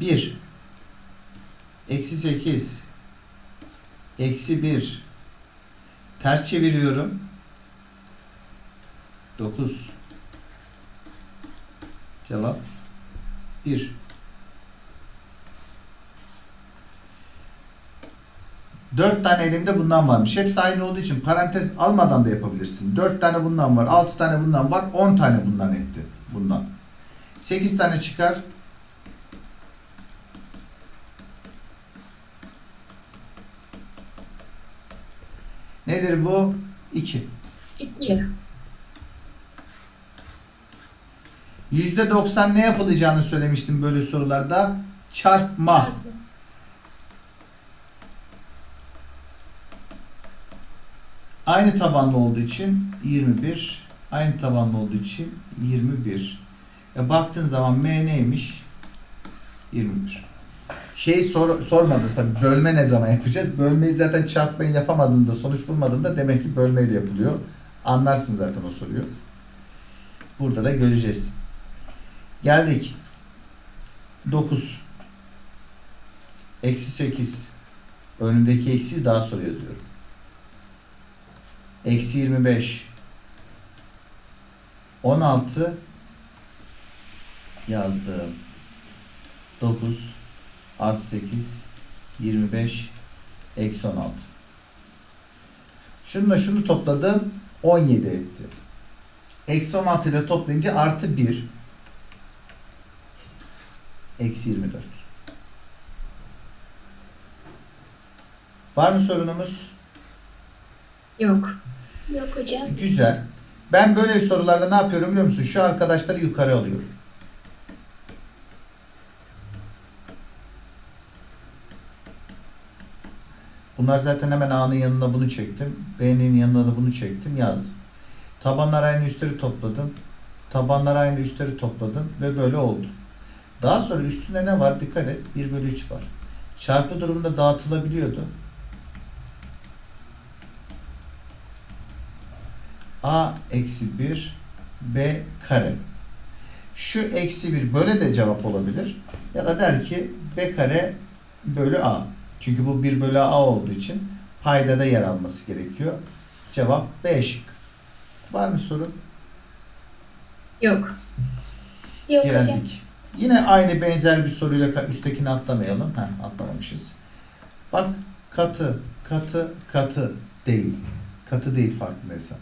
1 eksi 8 eksi 1 ters çeviriyorum 9 cevap 1 4 tane elimde bundan varmış. Hepsi aynı olduğu için parantez almadan da yapabilirsin. 4 tane bundan var, 6 tane bundan var, 10 tane bundan etti. Bundan. 8 tane çıkar. Nedir bu? 2. İki. %90 ne yapılacağını söylemiştim böyle sorularda. Çarpma. Aynı tabanlı olduğu için 21. Aynı tabanlı olduğu için 21. E baktığın zaman M neymiş? 21. Şey sor, sormadınız tabii bölme ne zaman yapacağız? Bölmeyi zaten çarpmayı yapamadığında, sonuç bulmadığında demek ki bölmeyle yapılıyor. Anlarsın zaten o soruyu. Burada da göreceğiz. Geldik. 9. Eksi 8. Önündeki eksiyi daha sonra yazıyorum. Eksi 25. 16 yazdım. 9 artı 8 25 eksi 16. Şununla şunu topladım 17 etti. Eksi 16 ile toplayınca artı 1 eksi 24. Var mı sorunumuz? Yok. Yok hocam. Güzel. Ben böyle sorularda ne yapıyorum biliyor musun? Şu arkadaşları yukarı alıyorum. Bunlar zaten hemen A'nın yanına bunu çektim. B'nin yanına da bunu çektim. Yazdım. Tabanlar aynı üstleri topladım. Tabanlar aynı üstleri topladım. Ve böyle oldu. Daha sonra üstünde ne var? Dikkat et. 1 bölü 3 var. Çarpı durumunda dağıtılabiliyordu. A eksi 1 B kare. Şu eksi 1 böyle de cevap olabilir. Ya da der ki B kare bölü A. Çünkü bu 1 bölü A olduğu için paydada yer alması gerekiyor. Cevap B şık. Var mı soru? Yok. Yok hocam. Geldik. Yine aynı benzer bir soruyla üsttekini atlamayalım. Heh, atlamamışız. Bak katı, katı, katı değil. Katı değil farkındaysan.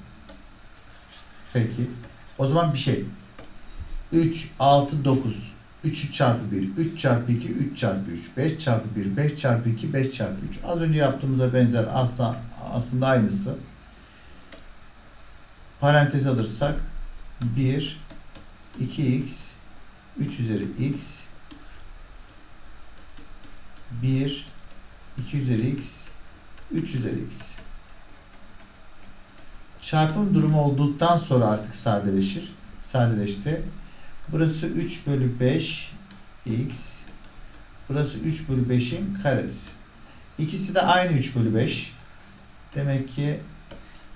Peki. O zaman bir şey. 3, 6, 9. 3 çarpı 1, 3 çarpı 2, 3 çarpı 3, 5 çarpı 1, 5 çarpı 2, 5 çarpı 3. Az önce yaptığımıza benzer aslında, aslında aynısı. Parantez alırsak 1, 2x, 3 üzeri x 1 2 üzeri x 3 üzeri x çarpım durumu olduktan sonra artık sadeleşir. Sadeleşti. Burası 3 bölü 5 x burası 3 bölü 5'in karesi. İkisi de aynı 3 bölü 5. Demek ki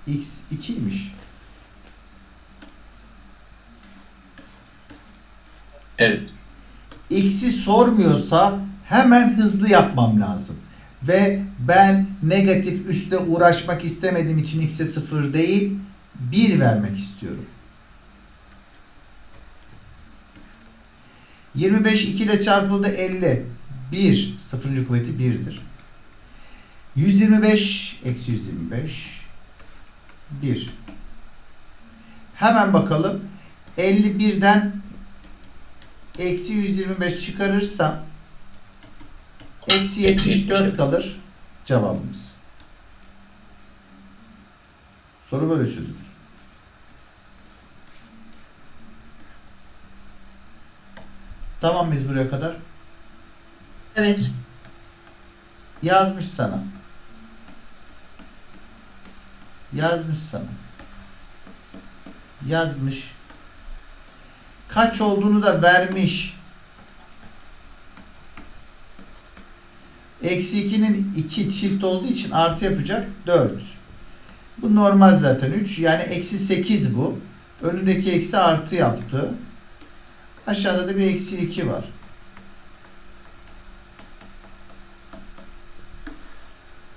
x 2'ymiş. Evet. X'i sormuyorsa hemen hızlı yapmam lazım. Ve ben negatif üstle uğraşmak istemediğim için x'e 0 değil 1 vermek istiyorum. 25 2 ile çarpıldı 50. 1. Sıfırıncı kuvveti 1'dir. 125 eksi 125 1. Hemen bakalım. 51'den eksi 125 çıkarırsam eksi 74 kalır cevabımız. Soru böyle çözülür. Tamam mıyız buraya kadar? Evet. Yazmış sana. Yazmış sana. Yazmış. Kaç olduğunu da vermiş. Eksi 2'nin 2 çift olduğu için artı yapacak 4. Bu normal zaten 3. Yani eksi 8 bu. Önündeki eksi artı yaptı. Aşağıda da bir eksi 2 var.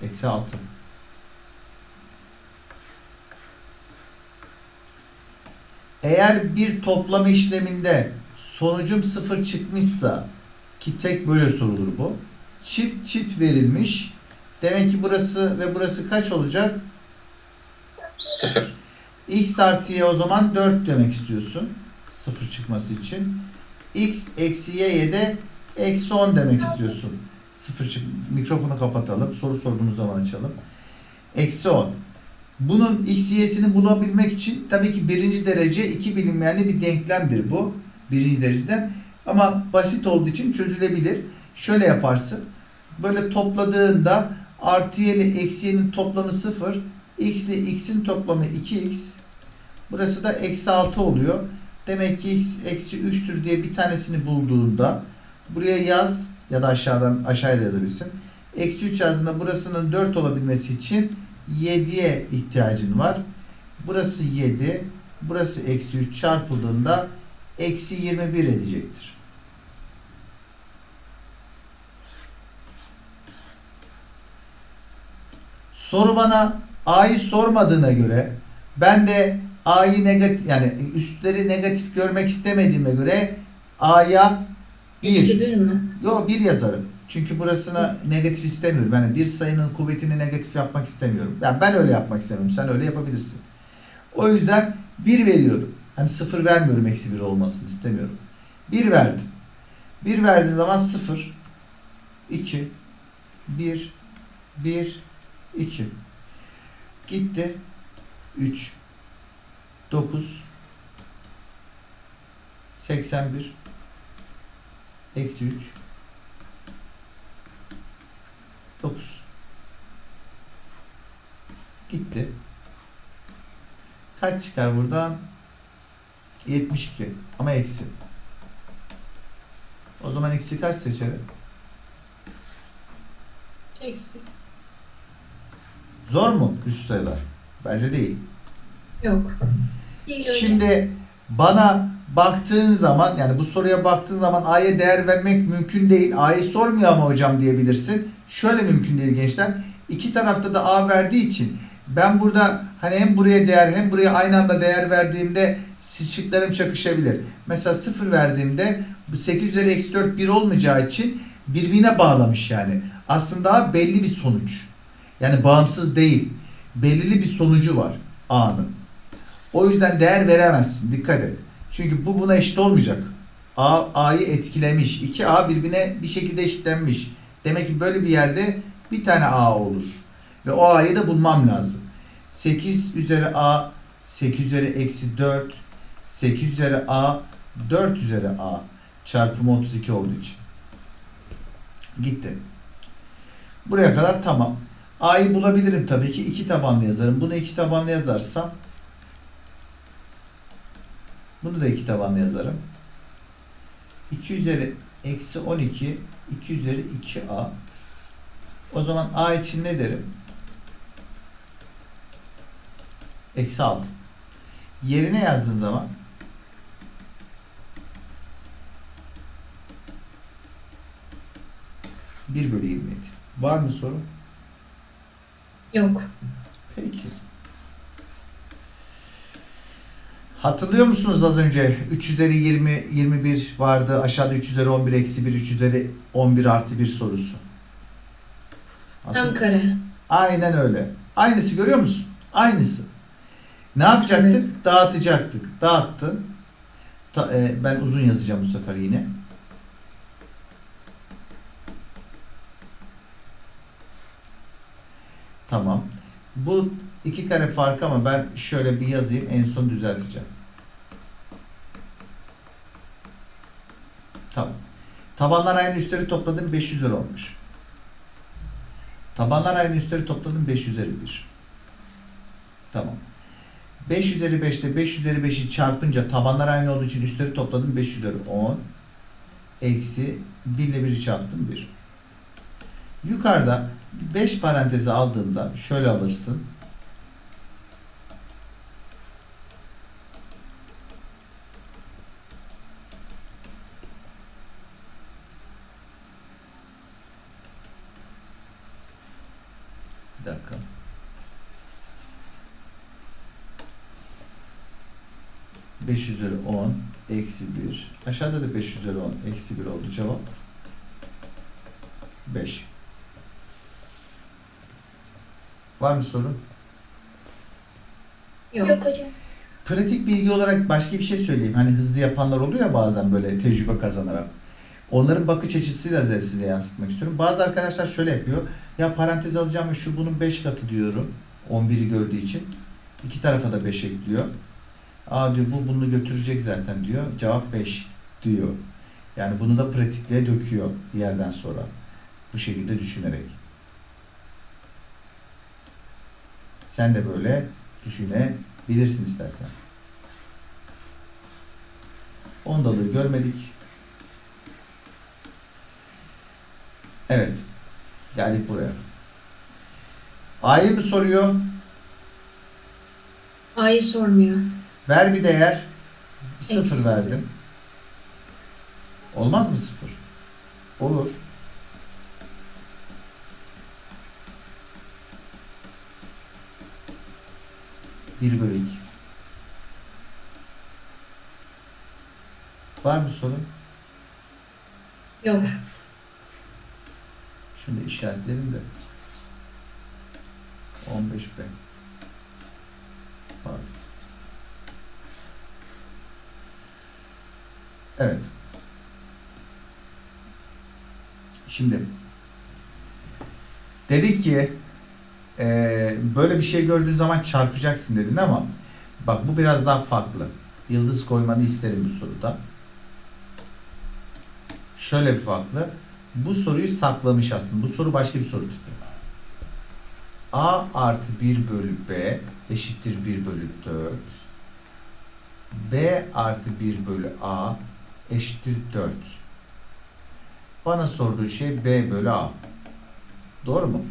Eksi 6. Eğer bir toplama işleminde sonucum 0 çıkmışsa ki tek böyle sorulur bu. Çift çift verilmiş. Demek ki burası ve burası kaç olacak? 0. X artı Y o zaman 4 demek istiyorsun. 0 çıkması için. X eksi Y'ye de eksi 10 demek istiyorsun. 0 çık. Mikrofonu kapatalım. Soru sorduğumuz zaman açalım. Eksi 10. Bunun x, y'sini bulabilmek için tabii ki birinci derece iki bilinmeyenli bir denklemdir bu. Birinci dereceden. Ama basit olduğu için çözülebilir. Şöyle yaparsın. Böyle topladığında artı y ile eksi y'nin toplamı 0. x ile x'in toplamı 2x. Burası da eksi 6 oluyor. Demek ki x eksi 3'tür diye bir tanesini bulduğunda buraya yaz ya da aşağıdan aşağıya da yazabilirsin. Eksi 3 yazdığında burasının 4 olabilmesi için 7'ye ihtiyacın var. Burası 7. Burası eksi 3 çarpıldığında eksi 21 edecektir. Soru bana A'yı sormadığına göre ben de A'yı negatif yani üstleri negatif görmek istemediğime göre A'ya Eksi 1 1 mi? Yo 1 yazarım. Çünkü burasına negatif istemiyorum. Yani bir sayının kuvvetini negatif yapmak istemiyorum. Yani ben öyle yapmak istemiyorum. Sen öyle yapabilirsin. O yüzden 1 veriyorum. Hani 0 vermiyorum eksi 1 olmasını istemiyorum. 1 verdim. 1 verdiğim zaman 0 2 1 1 2 Gitti. 3 9 81 Eksi 3 9 Gitti. Kaç çıkar buradan? 72 ama eksi. O zaman eksi kaç seçerim? Eksi. Zor mu üst sayılar? Bence değil. Yok. Şimdi bana baktığın zaman yani bu soruya baktığın zaman A'ya değer vermek mümkün değil. A'yı sormuyor ama hocam diyebilirsin. Şöyle mümkün değil gençler. İki tarafta da A verdiği için ben burada hani hem buraya değer hem buraya aynı anda değer verdiğimde şıklarım çakışabilir. Mesela 0 verdiğimde bu 8 üzeri eksi 4 1 olmayacağı için birbirine bağlamış yani. Aslında belli bir sonuç. Yani bağımsız değil. Belirli bir sonucu var A'nın. O yüzden değer veremezsin. Dikkat et. Çünkü bu buna eşit olmayacak. A A'yı etkilemiş. 2A birbirine bir şekilde eşitlenmiş. Demek ki böyle bir yerde bir tane A olur. Ve o A'yı da bulmam lazım. 8 üzeri A 8 üzeri eksi 4 8 üzeri A 4 üzeri A çarpımı 32 olduğu için. Gitti. Buraya kadar tamam. A'yı bulabilirim tabii ki. iki tabanlı yazarım. Bunu iki tabanlı yazarsam bunu da iki tabanlı yazarım. 2 üzeri eksi 12 2 üzeri 2a o zaman a için ne derim? Eksi 6. Yerine yazdığın zaman bir bölü 27. Var mı soru? Yok. Peki. Hatırlıyor musunuz az önce 3 üzeri 20 21 vardı. Aşağıda 3 üzeri 11 eksi 1 3 üzeri 11 artı 1 sorusu. Hatırlıyor- Tam kare. Aynen öyle. Aynısı görüyor musun? Aynısı. Ne yapacaktık? Evet. Dağıtacaktık. Dağıttın. Ta- e, ben uzun yazacağım bu sefer yine. Tamam. Bu iki kare farkı ama ben şöyle bir yazayım. En son düzelteceğim. Tamam. Tabanlar aynı üstleri topladım 5 üzeri olmuş. Tabanlar aynı üstleri topladım 5 üzeri 1. Tamam. 5 üzeri 5 ile 5 üzeri 5'i çarpınca tabanlar aynı olduğu için üstleri topladım 5 üzeri 10. Eksi 1 ile 1'i çarptım 1. Yukarıda 5 parantezi aldığımda şöyle alırsın. Bir dakika. Beş üzeri on eksi bir. Aşağıda da beş üzeri on eksi bir oldu cevap. Beş. Var mı sorun? Yok. Yok hocam. Pratik bilgi olarak başka bir şey söyleyeyim. Hani hızlı yapanlar oluyor ya bazen böyle tecrübe kazanarak. Onların bakış açısıyla da size yansıtmak istiyorum. Bazı arkadaşlar şöyle yapıyor. Ya parantez alacağım şu bunun 5 katı diyorum. 11'i gördüğü için. İki tarafa da 5 ekliyor. Aa diyor bu bunu götürecek zaten diyor. Cevap 5 diyor. Yani bunu da pratikliğe döküyor bir yerden sonra. Bu şekilde düşünerek. Sen de böyle düşünebilirsin istersen. Ondalığı görmedik. Evet. Geldik buraya. A'yı mı soruyor? A'yı sormuyor. Ver bir değer. Bir sıfır Eksi. verdim. Olmaz mı sıfır? Olur. Bir bölü iki. Var mı sorun? Yok. Da işaretleyelim de. 15 B. Evet. Şimdi dedik ki eee, böyle bir şey gördüğün zaman çarpacaksın dedin ama bak bu biraz daha farklı. Yıldız koymanı isterim bu soruda. Şöyle bir farklı. Bu soruyu saklamış aslında. Bu soru başka bir soru tipi. A artı 1 bölü B eşittir 1 bölü 4. B artı 1 bölü A eşittir 4. Bana sorduğu şey B bölü A. Doğru mu?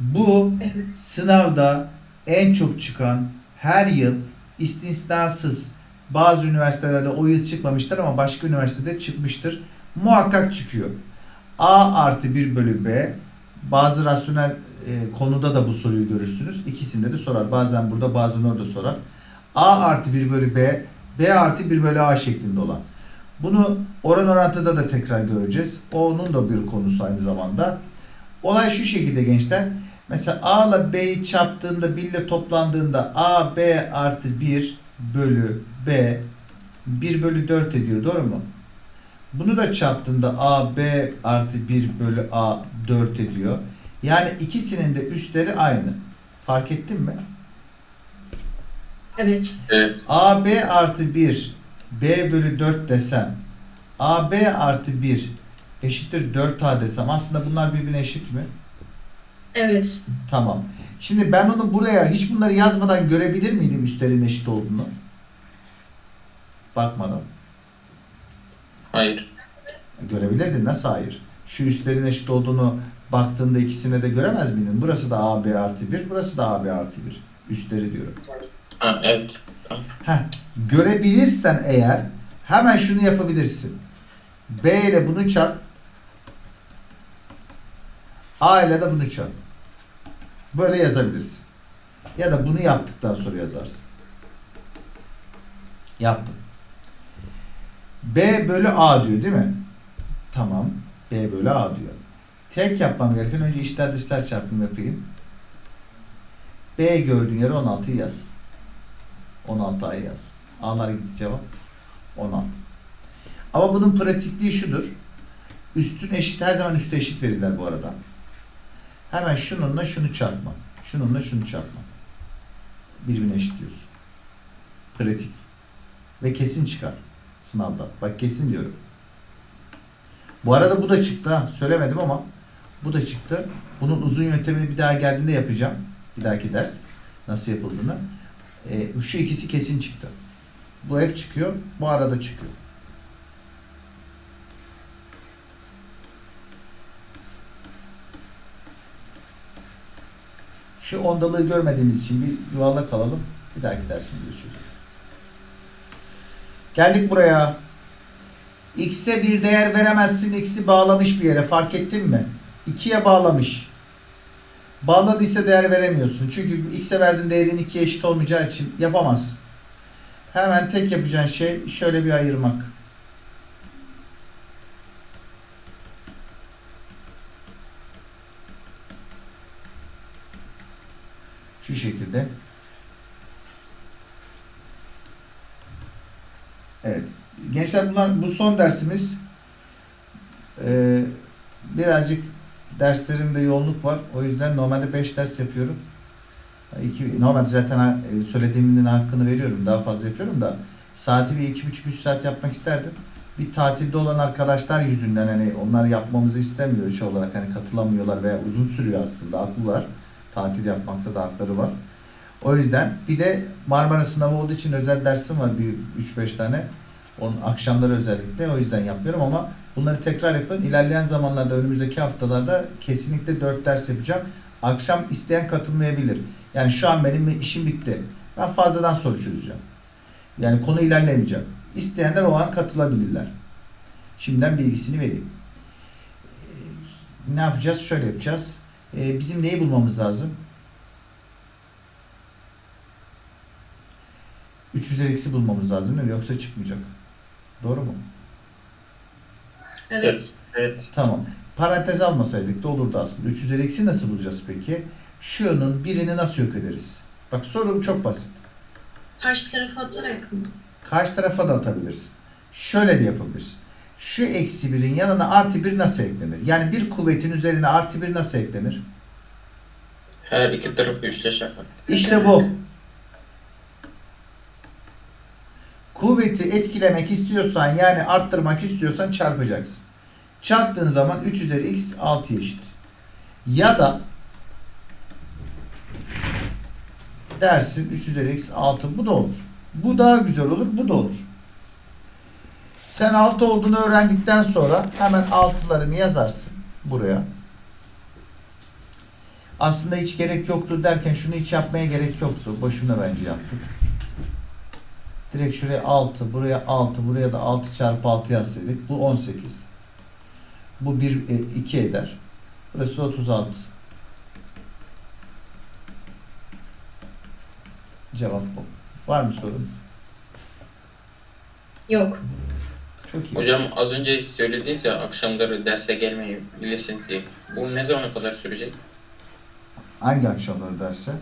Bu Evet. sınavda en çok çıkan her yıl istisnasız bazı üniversitelerde o yıl çıkmamıştır ama başka üniversitede çıkmıştır. Muhakkak çıkıyor. A artı 1 bölü B bazı rasyonel e, konuda da bu soruyu görürsünüz. İkisinde de sorar. Bazen burada bazen orada sorar. A artı 1 bölü B B artı 1 bölü A şeklinde olan. Bunu oran orantıda da tekrar göreceğiz. Onun da bir konusu aynı zamanda. Olay şu şekilde gençler. Mesela A ile B'yi çarptığında 1 ile toplandığında A B artı 1 bölü B 1 bölü 4 ediyor. Doğru mu? Bunu da çarptığında A B artı 1 bölü A 4 ediyor. Yani ikisinin de üstleri aynı. Fark ettin mi? Evet. Evet. AB artı 1 B bölü 4 desem AB artı 1 eşittir 4A desem aslında bunlar birbirine eşit mi? Evet. Tamam. Şimdi ben onu buraya hiç bunları yazmadan görebilir miydim üstlerin eşit olduğunu? Bakmadan. Hayır. Görebilirdin. Nasıl hayır? Şu üstlerin eşit olduğunu baktığında ikisine de göremez miydin? Burası da AB artı 1, burası da AB artı 1. Üstleri diyorum. Ha, evet. Heh, görebilirsen eğer hemen şunu yapabilirsin. B ile bunu çarp. A ile de bunu çarp. Böyle yazabilirsin. Ya da bunu yaptıktan sonra yazarsın. Yaptım. B bölü A diyor değil mi? Tamam. B bölü A diyor. Tek yapmam gereken önce içler dışlar çarpımı yapayım. B gördüğün yere 16'yı yaz. 16 ay yaz. A'lar gitti cevap. 16. Ama bunun pratikliği şudur. Üstün eşit her zaman üstü eşit verirler bu arada. Hemen şununla şunu çarpma. Şununla şunu çarpma. Birbirine eşit diyorsun. Pratik. Ve kesin çıkar sınavda. Bak kesin diyorum. Bu arada bu da çıktı ha. Söylemedim ama bu da çıktı. Bunun uzun yöntemini bir daha geldiğinde yapacağım. Bir dahaki ders. Nasıl yapıldığını. E, şu ikisi kesin çıktı. Bu hep çıkıyor. Bu arada çıkıyor. Şu ondalığı görmediğimiz için bir yuvarlak alalım. Bir dahaki dersimizde çözelim. Geldik buraya. X'e bir değer veremezsin. X'i bağlamış bir yere. Fark ettin mi? 2'ye bağlamış. Bağladıysa değer veremiyorsun. Çünkü x'e verdiğin değerin 2'ye eşit olmayacağı için yapamazsın. Hemen tek yapacağın şey şöyle bir ayırmak. Şu şekilde. Evet. Gençler bunlar bu son dersimiz. Ee, birazcık derslerimde yoğunluk var. O yüzden normalde 5 ders yapıyorum. İki, normalde zaten e, söylediğimin hakkını veriyorum. Daha fazla yapıyorum da saati bir iki buçuk üç saat yapmak isterdim. Bir tatilde olan arkadaşlar yüzünden hani onlar yapmamızı istemiyor şey olarak hani katılamıyorlar veya uzun sürüyor aslında haklılar. Tatil yapmakta da hakları var. O yüzden bir de Marmara sınavı olduğu için özel dersim var bir 3-5 tane. Onun akşamları özellikle o yüzden yapıyorum ama bunları tekrar yapın. İlerleyen zamanlarda önümüzdeki haftalarda kesinlikle 4 ders yapacağım. Akşam isteyen katılmayabilir. Yani şu an benim işim bitti. Ben fazladan soru çözeceğim. Yani konu ilerlemeyeceğim. İsteyenler o an katılabilirler. Şimdiden bilgisini vereyim. Ee, Ne yapacağız? Şöyle yapacağız. Ee, Bizim neyi bulmamız lazım? 3 üzeri eksi bulmamız lazım değil mi? Yoksa çıkmayacak. Doğru mu? Evet. Evet. Tamam. Parantez almasaydık da olurdu aslında. 3 üzeri eksi nasıl bulacağız peki? Şunun birini nasıl yok ederiz? Bak sorum çok basit. Karşı tarafa atarak mı? Karşı tarafa da atabilirsin. Şöyle de yapabilirsin. Şu eksi birin yanına artı bir nasıl eklenir? Yani bir kuvvetin üzerine artı bir nasıl eklenir? Her iki tarafı yapmak. İşte bu. Kuvveti etkilemek istiyorsan yani arttırmak istiyorsan çarpacaksın. Çarptığın zaman 3 üzeri x 6 eşit. Ya da dersin 3 üzeri x 6 bu da olur. Bu daha güzel olur bu da olur. Sen 6 olduğunu öğrendikten sonra hemen 6'larını yazarsın buraya. Aslında hiç gerek yoktu derken şunu hiç yapmaya gerek yoktu. Boşuna bence yaptık. Direkt şuraya 6, buraya 6, buraya da 6 çarpı 6 yazsaydık. Bu 18. Bu 1, 2 eder. Burası 36. Cevap bu. Var mı sorun? Yok. Çok iyi. Hocam az önce söylediniz ya akşamları derse gelmeyebilirsiniz diye. Bu ne zamana kadar sürecek? Hangi akşamları derse?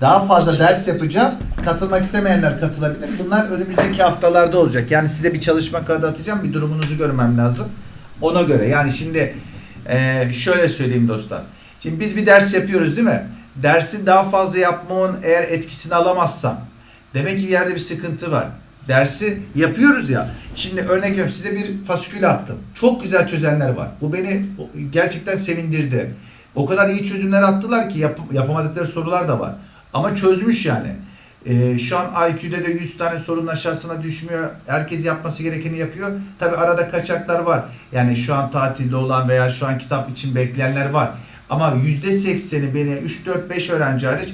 Daha fazla ders yapacağım. Katılmak istemeyenler katılabilir. Bunlar önümüzdeki haftalarda olacak. Yani size bir çalışma kağıdı atacağım. Bir durumunuzu görmem lazım. Ona göre. Yani şimdi eee, şöyle söyleyeyim dostlar. Şimdi biz bir ders yapıyoruz değil mi? Dersin daha fazla yapmamın eğer etkisini alamazsam demek ki bir yerde bir sıkıntı var. Dersi yapıyoruz ya. Şimdi örnek veriyorum size bir fasikül attım. Çok güzel çözenler var. Bu beni gerçekten sevindirdi. O kadar iyi çözümler attılar ki yap- yapamadıkları sorular da var. Ama çözmüş yani. Ee, şu an IQ'de de 100 tane sorunun aşağısına düşmüyor. Herkes yapması gerekeni yapıyor. Tabi arada kaçaklar var. Yani şu an tatilde olan veya şu an kitap için bekleyenler var. Ama %80'i beni 3-4-5 öğrenci hariç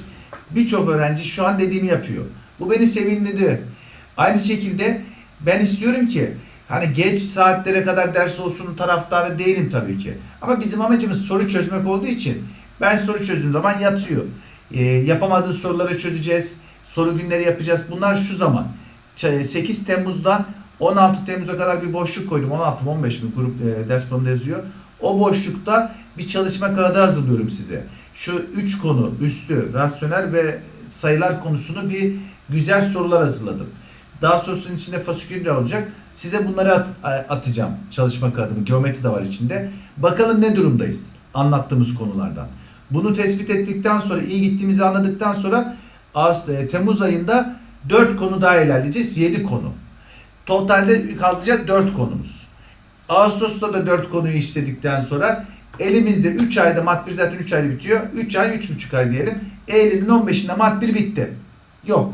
birçok öğrenci şu an dediğimi yapıyor. Bu beni sevindirdi. Aynı şekilde ben istiyorum ki hani geç saatlere kadar ders olsun taraftarı değilim tabii ki. Ama bizim amacımız soru çözmek olduğu için ben soru çözdüğüm zaman yatıyor. Ee, yapamadığın soruları çözeceğiz. Soru günleri yapacağız. Bunlar şu zaman. Ç- 8 Temmuz'dan 16 Temmuz'a kadar bir boşluk koydum. 16 mı 15 mi grup e, ders planında yazıyor. O boşlukta bir çalışma kağıdı hazırlıyorum size. Şu üç konu üstü, rasyonel ve sayılar konusunu bir güzel sorular hazırladım. Daha sonrasının içinde fasikül de olacak. Size bunları at- atacağım çalışma kağıdımı. Geometri de var içinde. Bakalım ne durumdayız anlattığımız konulardan. Bunu tespit ettikten sonra iyi gittiğimizi anladıktan sonra e, Temmuz ayında 4 konu daha ilerleyeceğiz. 7 konu. Totalde kalacak 4 konumuz. Ağustos'ta da 4 konuyu işledikten sonra elimizde 3 ayda mat 1 zaten 3 ayda bitiyor. 3 ay 3,5 ay diyelim. Eylül'ün 15'inde mat 1 bitti. Yok.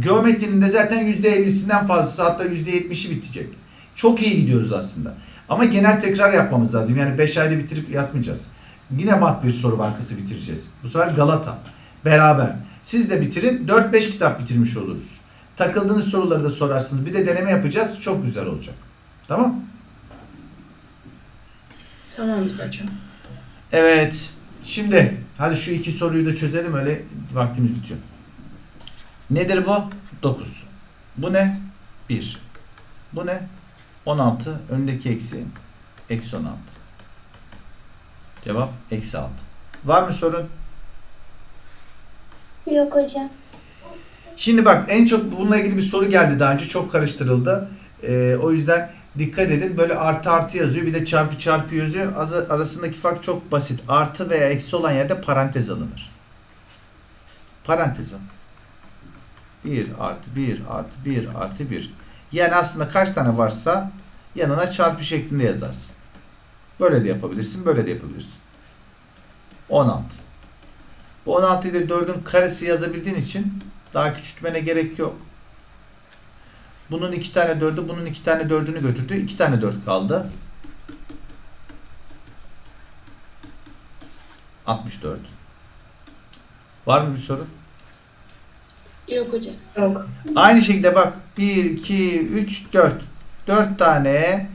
Geometrinin de zaten %50'sinden fazlası hatta %70'i bitecek. Çok iyi gidiyoruz aslında. Ama genel tekrar yapmamız lazım. Yani 5 ayda bitirip yatmayacağız. Yine mat bir soru bankası bitireceğiz. Bu sefer Galata. Beraber. Siz de bitirin. 4-5 kitap bitirmiş oluruz. Takıldığınız soruları da sorarsınız. Bir de deneme yapacağız. Çok güzel olacak. Tamam? Tamamdır hocam. Evet. Şimdi hadi şu iki soruyu da çözelim öyle vaktimiz bitiyor. Nedir bu? 9. Bu ne? 1. Bu ne? 16. Önündeki eksi. Eksi 16. Cevap eksi 6. Var mı sorun? Yok hocam. Şimdi bak en çok bununla ilgili bir soru geldi daha önce. Çok karıştırıldı. Ee, o yüzden dikkat edin. Böyle artı artı yazıyor. Bir de çarpı çarpı yazıyor. Az- Arasındaki fark çok basit. Artı veya eksi olan yerde parantez alınır. Parantez al. 1 artı 1 artı 1 artı 1. Yani aslında kaç tane varsa yanına çarpı şeklinde yazarsın. Böyle de yapabilirsin. Böyle de yapabilirsin. 16. Bu 16 ile 4'ün karesi yazabildiğin için daha küçültmene gerek yok. Bunun iki tane dördü, bunun iki tane dördünü götürdü. iki tane dört kaldı. 64. Var mı bir soru? Yok hocam. Yok. Aynı şekilde bak 1, 2, 3, 4. 4 tane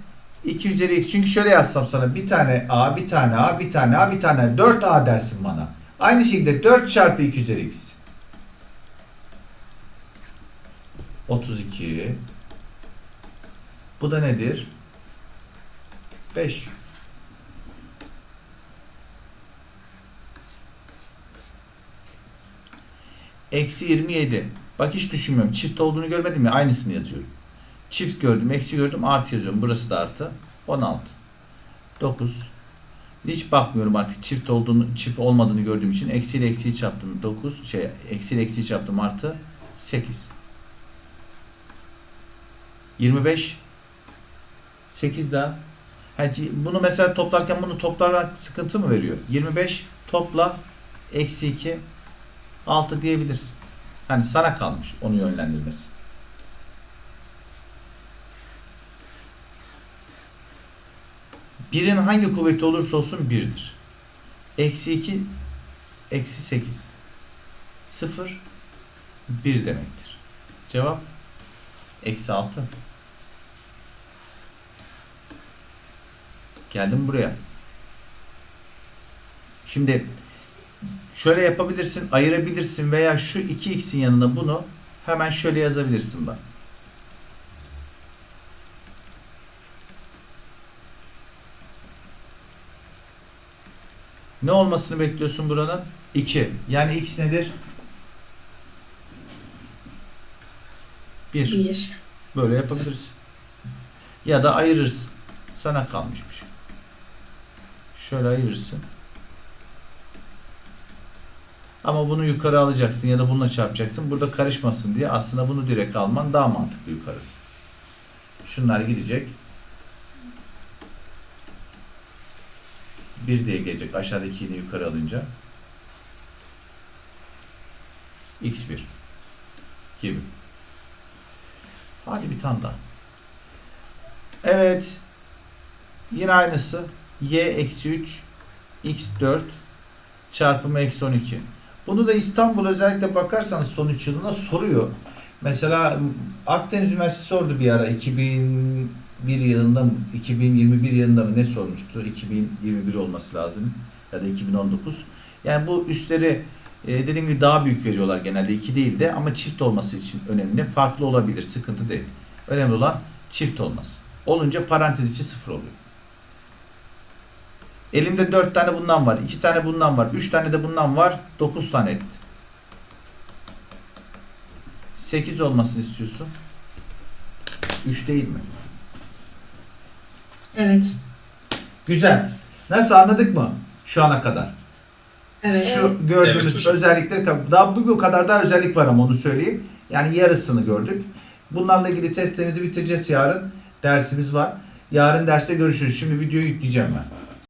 2 üzeri x. Çünkü şöyle yazsam sana bir tane a, bir tane a, bir tane a, bir tane 4 a dersin bana. Aynı şekilde 4 çarpı 2 üzeri x. 32. Bu da nedir? 5. Eksi 27. Bak hiç düşünmüyorum. Çift olduğunu görmedim ya. Aynısını yazıyorum. Çift gördüm. Eksi gördüm. Artı yazıyorum. Burası da artı. 16. 9. Hiç bakmıyorum artık çift olduğunu, çift olmadığını gördüğüm için eksi ile eksiyi çarptım 9 şey eksi ile eksiyi çarptım artı 8. 25 8 daha. Ha, bunu mesela toplarken bunu toplarken sıkıntı mı veriyor? 25 topla eksi 2 6 diyebilirsin. Hani sana kalmış onu yönlendirmesi. Birin hangi kuvveti olursa olsun birdir. Eksi 2 eksi 8 0 1 demektir. Cevap eksi 6. Geldim buraya. Şimdi şöyle yapabilirsin, ayırabilirsin veya şu 2x'in yanına bunu hemen şöyle yazabilirsin bak. Ne olmasını bekliyorsun buranın? 2. Yani x nedir? 1. Bir. Böyle yapabilirsin. Ya da ayırırsın. Sana kalmış bir şey. Şöyle ayırırsın. Ama bunu yukarı alacaksın ya da bununla çarpacaksın. Burada karışmasın diye aslında bunu direkt alman daha mantıklı yukarı. Şunlar gidecek. 1 diye gelecek aşağıdaki yukarı alınca. x1 gibi. Hadi bir tane daha. Evet. Yine aynısı. y eksi 3 x4 çarpımı eksi 12. Bunu da İstanbul özellikle bakarsanız son 3 yılına soruyor. Mesela Akdeniz Üniversitesi sordu bir ara 2001 yılında mı 2021 yılında mı ne sormuştu? 2021 olması lazım ya da 2019. Yani bu üstleri e, dediğim gibi daha büyük veriyorlar genelde 2 değil de ama çift olması için önemli. Farklı olabilir, sıkıntı değil. Önemli olan çift olması. Olunca parantez içi sıfır oluyor. Elimde 4 tane bundan var, 2 tane bundan var, 3 tane de bundan var, 9 tane etti. 8 olmasını istiyorsun. 3 değil mi? Evet. Güzel. Nasıl anladık mı? Şu ana kadar. Evet. Şu gördüğümüz Evet özellikleri daha bu kadar daha özellik var ama onu söyleyeyim. Yani yarısını gördük. Bunlarla ilgili testlerimizi bitireceğiz yarın. Dersimiz var. Yarın derste görüşürüz. Şimdi videoyu yükleyeceğim ben.